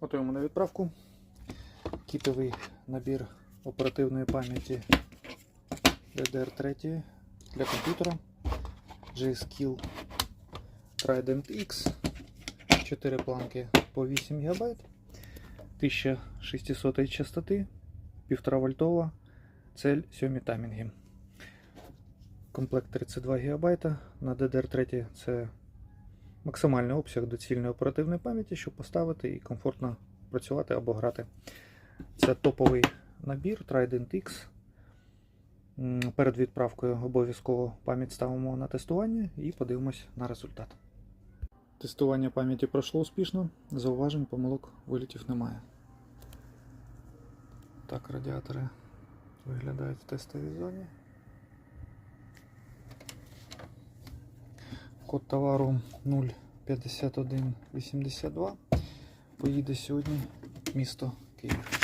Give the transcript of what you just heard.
Готуємо на відправку. Кітовий набір оперативної пам'яті DDR3 для комп'ютера. G-Skill Trident X. 4 планки по 8 ГБ. 1600 частоти, 1,5 вольтова, цель 7 таймінги. Комплект 32 ГБ. На DDR3 це максимальний обсяг доцільної оперативної пам'яті, щоб поставити і комфортно працювати або грати. Це топовий набір Trident X. Перед відправкою обов'язково пам'ять ставимо на тестування і подивимось на результат. Тестування пам'яті пройшло успішно, зауважень, помилок вилітів немає. Так, радіатори виглядають в тестовій зоні. Код товару 05182. Поїде сьогодні місто Київ.